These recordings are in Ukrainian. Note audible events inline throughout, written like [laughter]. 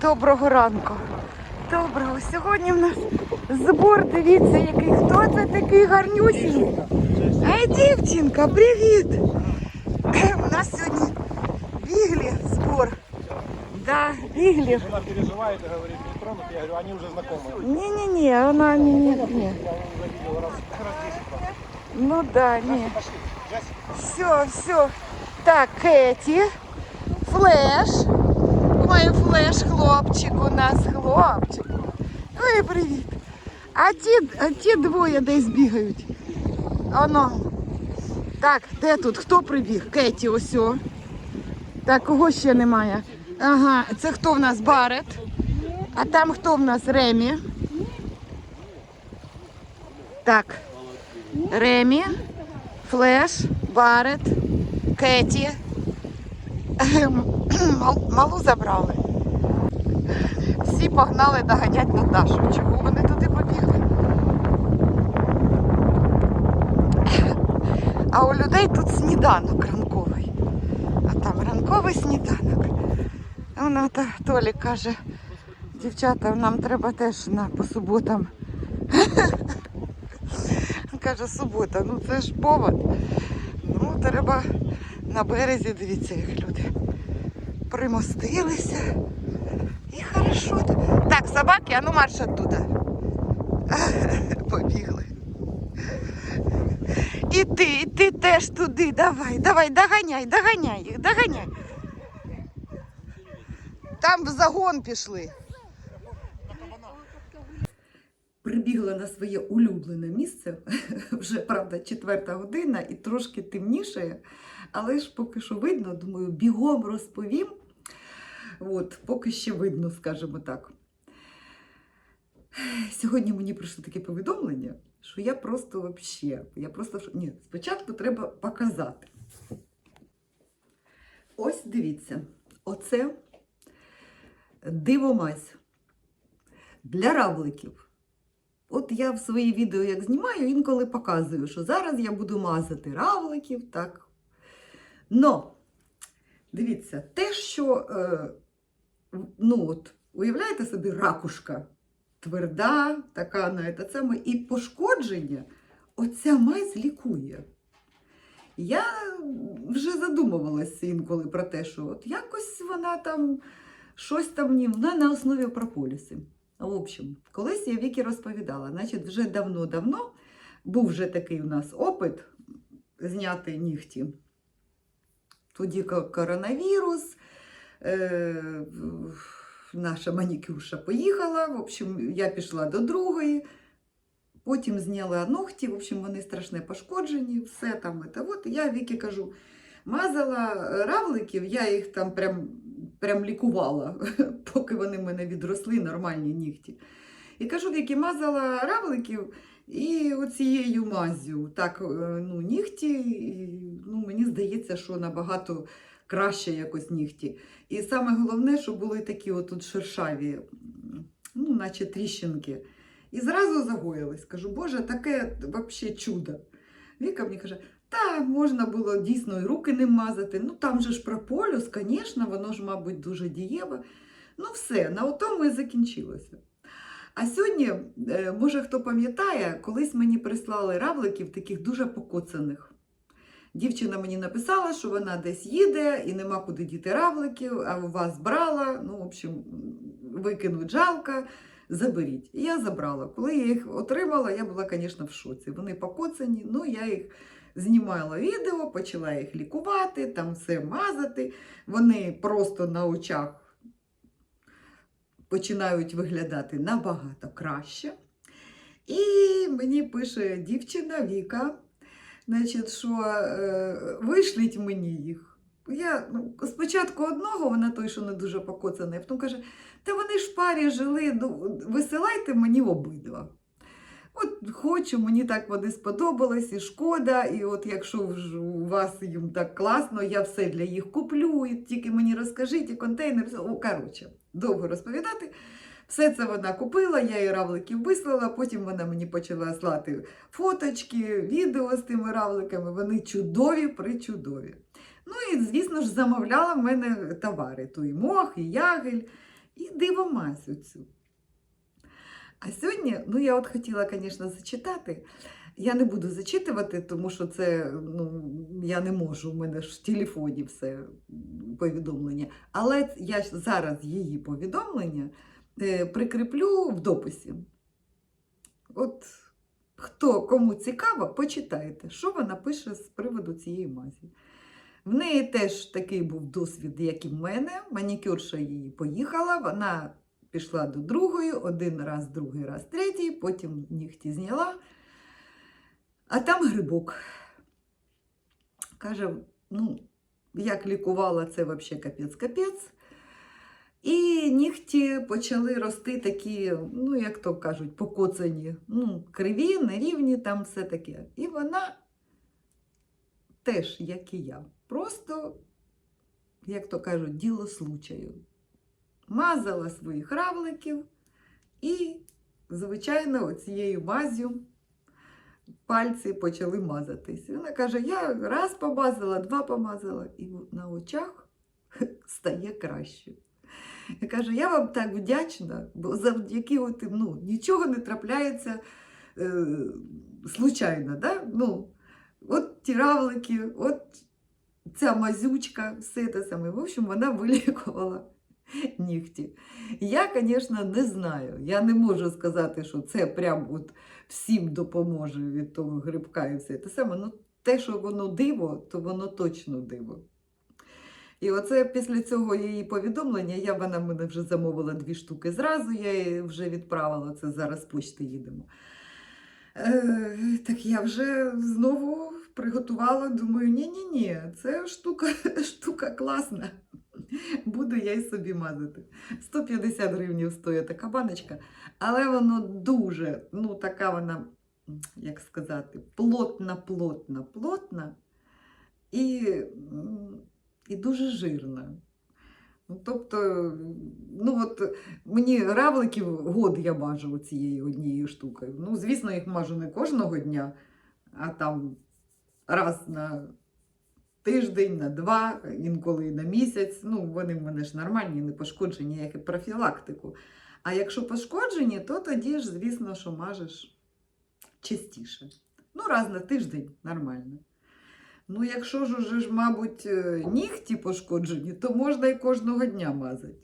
Доброго ранку. Доброго. Сьогодні в нас збор. Дивіться, який. Хто це такий гарнюсінький? Ай, дівчинка, привіт! У нас сьогодні біглі збор. Да, біглі. Она переживает и говорит, не тронут. Я говорю, они уже знакомые. Ні-ні-ні, вона ні, ні, ні. Я уже видел раз, раз 10 раз. Ну да, ні. Все, все. Так, Кеті, флеш. Ой, флеш, хлопчик у нас, хлопчик. Ой, привіт. А ті, а ті двоє десь бігають. Оно. Так, де тут? Хто прибіг? Кеті, ось. Так, кого ще немає? Ага, це хто в нас? Барет. А там хто в нас? Ремі. Так. Ремі. Флеш, Барет, Кеті. [clears throat] Мал- Малу забрали. Всі погнали доганять Наташу. Чого вони туди побігли? [clears throat] А у людей тут сніданок ранковий. А там ранковий сніданок. Вона та Толік каже, дівчата, нам треба теж на по суботам. [laughs] Каже, субота, ну це ж повод. Ну, треба на березі, дивіться, як люди примостилися. І хорошо. Так, собаки, а ну марш оттуда. [laughs] Побігли. І ти, і ти теж туди. Давай, давай, доганяй, доганяй їх, доганяй. Там в загон пішли. Прибігла на своє улюблене місце. [laughs] Вже, правда, четверта година і трошки темніше, але ж поки що видно, думаю, бігом розповім. От, поки ще видно, скажімо так. Сьогодні мені прийшло таке повідомлення, що я просто вообще, я просто ні, спочатку треба показати. Ось дивіться, оце дивомазь для равликів. От я в свої відео, як знімаю, інколи показую, що зараз я буду мазати равликів, так. Но, дивіться, те, що, е, ну от, уявляєте собі, ракушка тверда, така на це саме, і пошкодження, оця мазь лікує. Я вже задумувалася інколи про те, що от якось вона там, щось там вона на основі прополісу. В общем, колись я Вікі розповідала, значить, вже давно-давно був вже такий у нас опит зняти нігті. Тоді коронавірус, е, наша манікюрша поїхала, в общем, я пішла до другої, потім зняла ногті, в общем, вони страшне пошкоджені, все там. Це. От я Вікі кажу, мазала равликів, я їх там прям прям лікувала, [laughs] поки вони в мене відросли, нормальні нігті. І кажу, мазала равликів і оцією мазю. Так, е, ну, нігті, і, ну, мені здається, що набагато краще якось нігті. І саме головне, що були такі отут шершаві, ну, наче тріщинки. І зразу загоїлись. Кажу, Боже, таке взагалі чудо. Віка мені каже, та можна було дійсно і руки не мазати. Ну там же ж прополюс, звісно, воно ж, мабуть, дуже дієве. Ну, все, на тому і закінчилося. А сьогодні, е, може, хто пам'ятає, колись мені прислали равликів таких дуже покоцаних. Дівчина мені написала, що вона десь їде і нема куди діти равликів, а у вас брала. Ну, в общем, викинуть жалко, заберіть. І я забрала. Коли я їх отримала, я була, звісно, в шоці. Вони покоцані, ну я їх знімала відео, почала їх лікувати, там все мазати. Вони просто на очах починають виглядати набагато краще. І мені пише дівчина Віка, значить, що е, вишліть мені їх. Я ну, спочатку одного, вона той, що не дуже покоцаний, потім каже, та вони ж в парі жили, ну, висилайте мені обидва. От хочу, мені так вони сподобались, і шкода. І от якщо у вас їм так класно, я все для їх куплю, і тільки мені розкажіть, і контейнер. О, коротше, довго розповідати. Все це вона купила, я їй равликів вислала, потім вона мені почала слати фоточки, відео з тими равликами. Вони чудові, причудові. Ну і, звісно ж, замовляла в мене товари: то і мох, і ягель. і дивомазь оцю. А сьогодні, ну я от хотіла, звісно, зачитати. Я не буду зачитувати, тому що це ну, я не можу, у мене ж в телефоні все повідомлення. Але я зараз її повідомлення е, прикріплю в дописі. От хто кому цікаво, почитайте, що вона пише з приводу цієї мазі. В неї теж такий був досвід, як і в мене. Манікюрша її поїхала, вона пішла до другої, один раз, другий раз, третій, потім нігті зняла. А там грибок. Каже, ну, як лікувала, це взагалі капець-капець. І нігті почали рости такі, ну, як то кажуть, покоцані, ну, криві, нерівні, там все таке. І вона теж, як і я, просто, як то кажуть, діло случаю. Мазала своїх равликів і, звичайно, оцією мазю пальці почали мазатись. Вона каже: я раз помазала, два помазала, і на очах [laughs] стає краще. Я кажу, я вам так вдячна, бо завдяки от, ну, нічого не трапляється е, случайно. Да? Ну, от ті равлики, от ця мазючка, все те саме. В общем, вона вилікувала [laughs] нігті. Я, звісно, не знаю. Я не можу сказати, що це прям от всім допоможе від того грибка і все те саме. Ну, те, що воно диво, то воно точно диво. І оце після цього її повідомлення, я вона мене вже замовила дві штуки зразу, я її вже відправила, це зараз почти їдемо. Е, так я вже знову приготувала, думаю, ні-ні-ні, це штука, [laughs] штука класна. [laughs] Буду я й собі мазати. 150 гривень стоїть така баночка, але воно дуже, ну така вона, як сказати, плотна, плотна, плотна і, і дуже жирна. Ну, тобто, ну от мені равликів год я мажу цією однією штукою. Ну, звісно, їх мажу не кожного дня, а там раз на тиждень, на два, інколи на місяць. Ну, вони в мене ж нормальні, не пошкоджені, як і профілактику. А якщо пошкоджені, то тоді ж, звісно, що мажеш частіше. Ну, раз на тиждень нормально. Ну, якщо ж уже ж, мабуть, е, нігті пошкоджені, то можна і кожного дня мазати.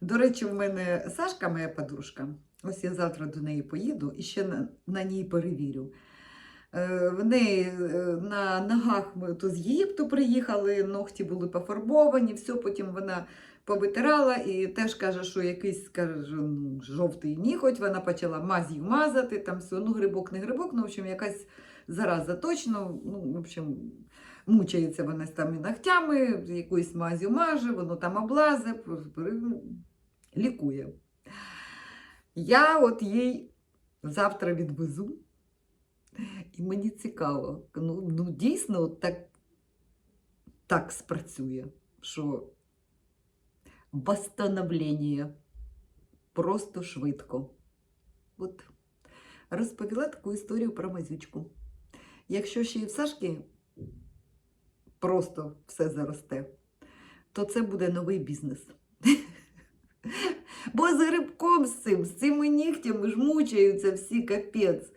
До речі, в мене Сашка, моя подружка, ось я завтра до неї поїду і ще на, на ній перевірю. Е, В неї на ногах ми то з Єгипту приїхали, ногті були пофарбовані, все, потім вона повитирала і теж каже, що якийсь каже, ну, жовтий ніготь, вона почала мазів мазати, там все, ну грибок, не грибок, ну, в общем, якась зараза точно, ну, в общем, мучається вона з тими ногтями, якоюсь мазю маже, воно там облазе, ну, лікує. Я от їй завтра відвезу. І мені цікаво, ну, ну дійсно от так, так спрацює, що восстановлення просто швидко. От розповіла таку історію про мазючку. Якщо ще й в Сашки просто все заросте, то це буде новий бізнес. [laughs] Бо з грибком з цим, з цими нігтями ж мучаються всі капець.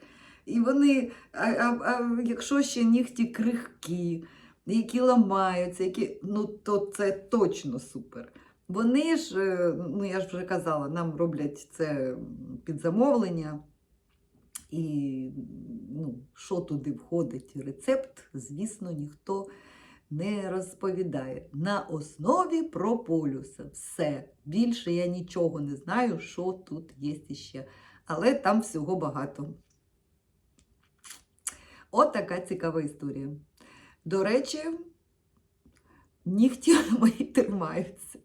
І вони, а, а, а якщо ще нігті крихкі, які ламаються, які, ну то це точно супер. Вони ж, е, ну я ж вже казала, нам роблять це під замовлення. І ну, що туди входить рецепт, звісно, ніхто не розповідає. На основі прополюса. Все. Більше я нічого не знаю, що тут є іще. Але там всього багато. От така цікава історія. До речі, нігті мої тримаються.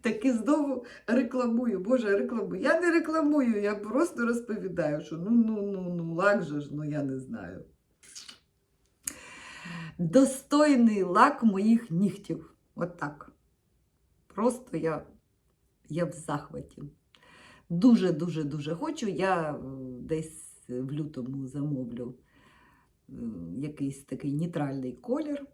Таки знову рекламую. Боже, рекламую. Я не рекламую, я просто розповідаю, що ну, ну, ну, ну, лак же ж, ну я не знаю. Достойний лак моїх нігтів. От так. Просто я, я в захваті. Дуже-дуже дуже хочу. Я е, в лютому замовлю е, якийсь такий нейтральний колір.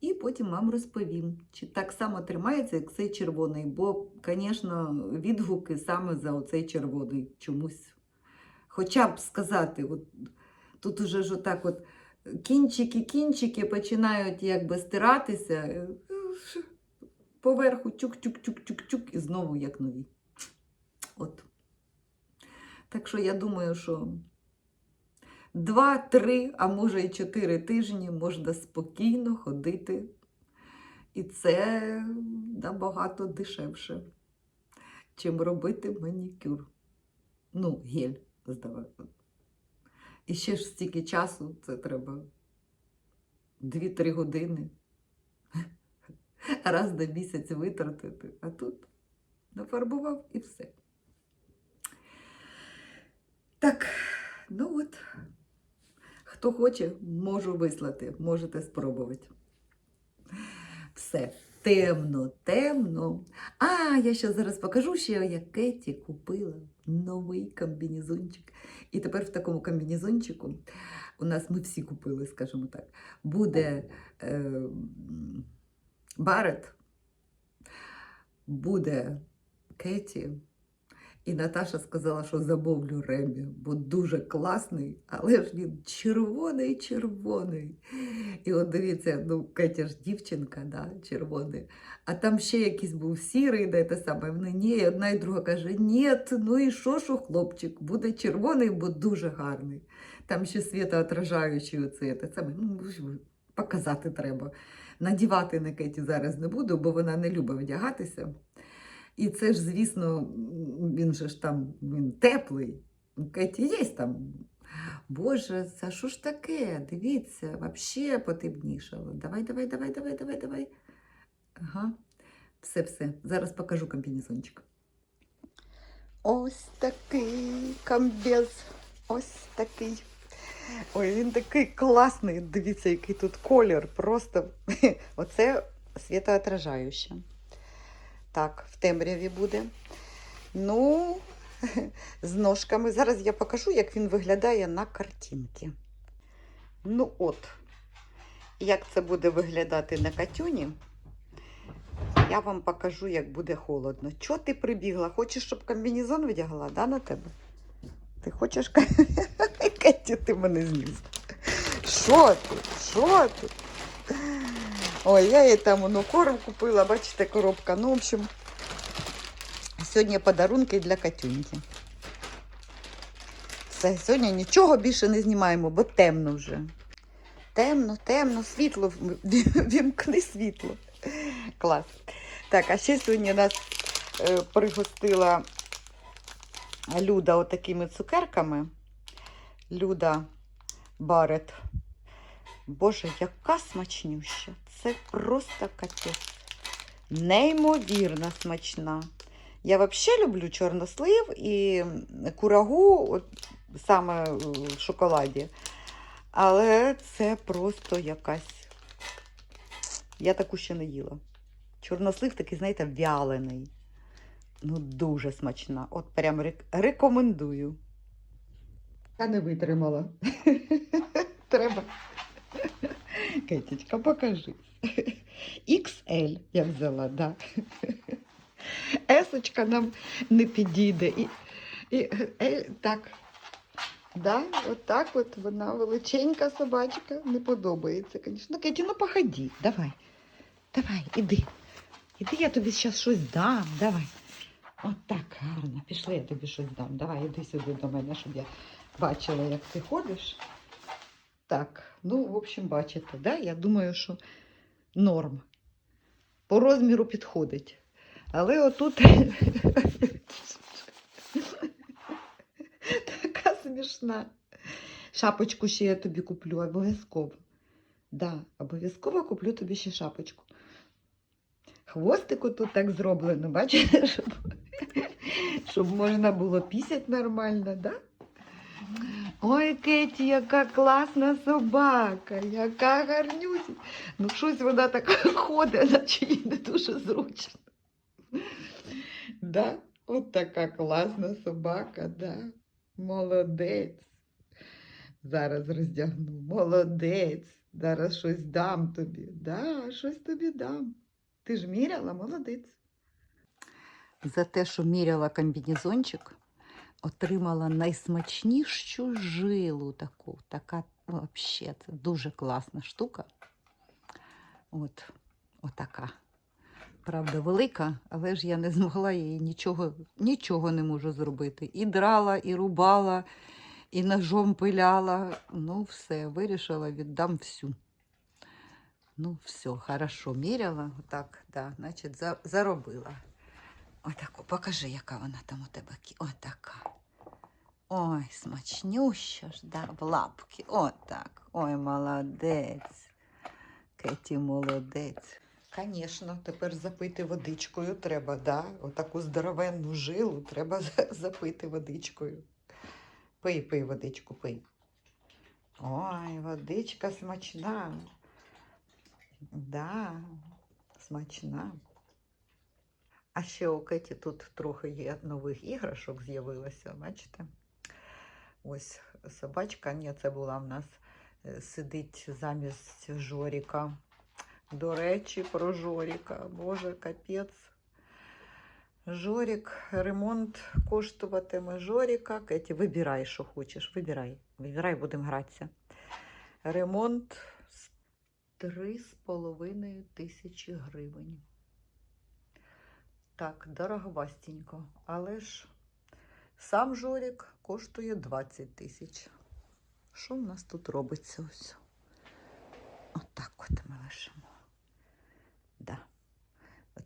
І потім вам розповім, чи так само тримається, як цей червоний. Бо, звісно, відгуки саме за оцей червоний чомусь. Хоча б сказати, от, тут уже ж отак от кінчики-кінчики починають якби стиратися. е, Поверху чук-чук-чук-чук-чук і знову як нові. От. Так що я думаю, що два-три, а може і чотири тижні можна спокійно ходити. І це набагато дешевше, чим робити манікюр. Ну, гель здавати. І ще ж стільки часу, це треба 2-3 години. [laughs] Раз на місяць витратити. А тут нафарбував і все. Так, ну от. Хто хоче, можу вислати, можете спробувати. Все, темно, темно. А, я ще зараз покажу, що я Кеті купила новий комбінезончик. І тепер в такому комбінезончику у нас ми всі купили, скажімо так, буде е, Барет, буде Кеті. І Наташа сказала, що замовлю Ремі, бо дуже класний, але ж він червоний, червоний. І от дивіться, ну Кетя ж дівчинка, да, червоний. А там ще якийсь був сірий, де те саме. Ні, і одна і друга каже: ні, ну і що, що хлопчик, буде червоний, бо дуже гарний. Там ще світоотражаючий оце, те саме. Ну, показати треба. Надівати на Кеті зараз не буду, бо вона не любить вдягатися. І це ж, звісно, він же ж там він теплий. Кеті є там. Боже, це що ж таке? Дивіться, взагалі потемнішало. Давай, давай, давай, давай, давай, давай. Ага. Все, все. Зараз покажу комбінезончик. Ось такий комбез. Ось такий. Ой, він такий класний. Дивіться, який тут колір. Просто [laughs] оце світоотражаюче. Так, в темряві буде. Ну, [laughs] з ножками. Зараз я покажу, як він виглядає на картинці. Ну от, як це буде виглядати на катюні, я вам покажу, як буде холодно. Чого ти прибігла? Хочеш, щоб комбінезон вдягла, да, на тебе? Ти хочеш Кеті, [laughs] ти мене зніс. Що ти? Що ти? Ой, я їй там ну, корм купила, бачите, коробка. Ну, в общем, сьогодні подарунки для Катюньки. Все, сьогодні нічого більше не знімаємо, бо темно вже. Темно, темно, світло, вімкни світло. Клас. Так, а ще сьогодні нас е, пригостила Люда отакими цукерками. Люда Барет. Боже, яка смачнюща. Це просто капець. Неймовірно смачна. Я взагалі люблю чорнослив і курагу, от, саме в шоколаді. Але це просто якась. Я таку ще не їла. Чорнослив такий, знаєте, вялений. Ну, дуже смачна. От прям рек- рекомендую. Я не витримала. [laughs] Треба. Кетечка, покажи. [laughs] XL я взяла, да. [laughs] Есочка нам не підійде. І, і L, так. Да, от так от вона величенька собачка. Не подобається, звісно. Кеті, ну походи, давай. Давай, іди. Іди, я тобі зараз щось дам. Давай. От так гарно. Пішли, я тобі щось дам. Давай, іди сюди до мене, щоб я бачила, як ти ходиш. Так, ну, в общем, бачите, да? я думаю, що норм. По розміру підходить. Але отут [laughs] така смішна. Шапочку ще я тобі куплю обов'язково. Да, обов'язково куплю тобі ще шапочку. Хвостику тут так зроблено, бачите, щоб, щоб можна було пісять нормально, да? Ой, Кеті, яка класна собака, яка гарнюся. Ну, щось вона так [laughs] ходить, наче їй не дуже зручно. Да? От така класна собака, да. Молодець. Зараз роздягну. Молодець. Зараз щось дам тобі. Да, щось тобі дам. Ти ж міряла, молодець. За те, що міряла комбінезончик, отримала найсмачнішу жилу таку. Така взагалі це дуже класна штука. От, отака. Правда, велика, але ж я не змогла її нічого, нічого не можу зробити. І драла, і рубала, і ножом пиляла. Ну, все, вирішила, віддам всю. Ну, все, хорошо, міряла. Отак, да, значить, заробила. Отаку, покажи, яка вона там у тебе. Отака. Ой, смачнюща ж, да, в лапки. Отак. Ой, молодець. Кеті молодець. Звісно, тепер запити водичкою треба, да? Отаку здоровенну жилу треба запити водичкою. Пий, пий водичку, пий. Ой, водичка смачна. Да, смачна. А ще у Кеті тут трохи є нових іграшок з'явилося, бачите? Ось собачка, ні, це була в нас, е, сидить замість Жоріка. До речі, про Жоріка. Боже, капець. Жорік, ремонт коштуватиме Жоріка. Кеті, вибирай, що хочеш. Вибирай. Вибирай, будемо гратися. Ремонт з три з половиною тисячі гривень. Так, дороговастенько. Але ж сам Жорік коштує 20 тисяч. Що в нас тут робиться ось? Отак от ми лишимо. Да.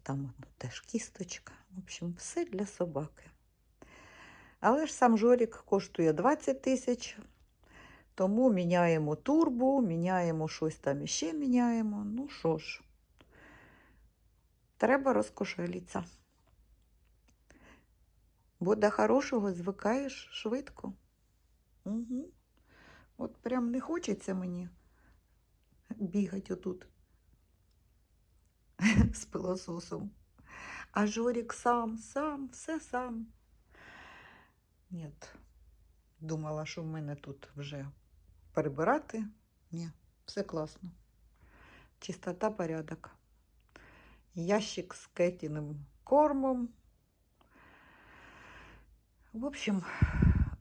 Там от теж кісточка. В общем, все для собаки. Але ж сам Жорік коштує 20 тисяч. Тому міняємо турбу, міняємо щось там іще міняємо. Ну що ж, треба розкошеліться. Бо до хорошого звикаєш швидко. Угу. От прям не хочеться мені бігати отут з пилососом. А Жорік сам, сам, все сам. Ні, думала, що в мене тут вже перебирати. Ні, все класно. Чистота, порядок. Ящик з кетіним кормом. В общем,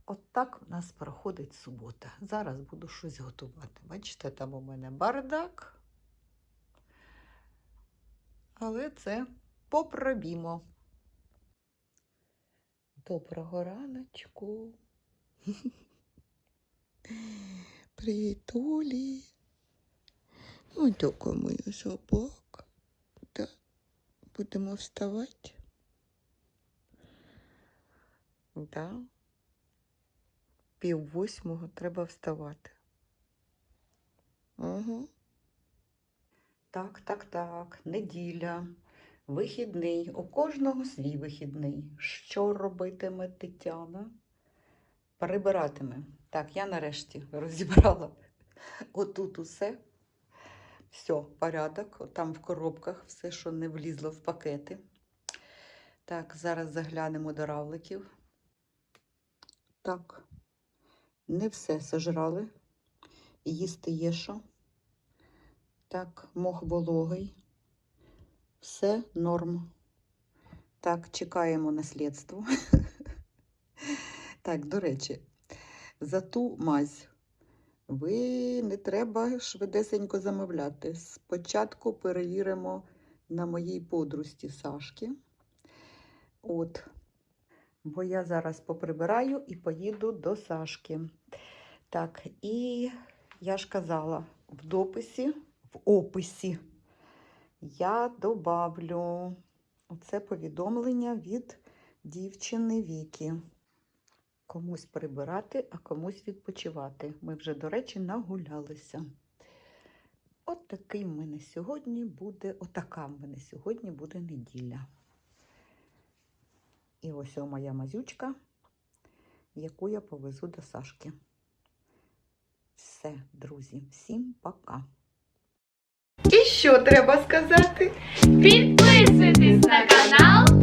от так у нас проходить субота. Зараз буду щось готувати. Бачите, там у мене бардак. Але це попробімо. Доброго раночку. [laughs] Привіт, Олі. Ось така моя собака. Так, будемо вставати. Да. Пів восьмого треба вставати. Угу. Так, так, так. Неділя. Вихідний. У кожного свій вихідний. Що робитиме Тетяна? Прибиратиме. Так, я нарешті розібрала отут усе. Все, порядок. Там в коробках все, що не влізло в пакети. Так, зараз заглянемо до равликів. Так, не все сожрали. Їсти є що. Так, мох вологий. Все норм. Так, чекаємо наслідство. Так, до речі, за ту мазь ви не треба швидесенько замовляти. Спочатку перевіримо на моїй подрусті Сашки. От. Бо я зараз поприбираю і поїду до Сашки. Так, і я ж казала, в дописі, в описі я добавлю оце повідомлення від дівчини Віки. Комусь прибирати, а комусь відпочивати. Ми вже, до речі, нагулялися. От такий в мене сьогодні буде, отака в мене сьогодні буде неділя. І ось моя мазючка, яку я повезу до Сашки. Все, друзі, всім пока. І що треба сказати? Підписуйтесь на канал.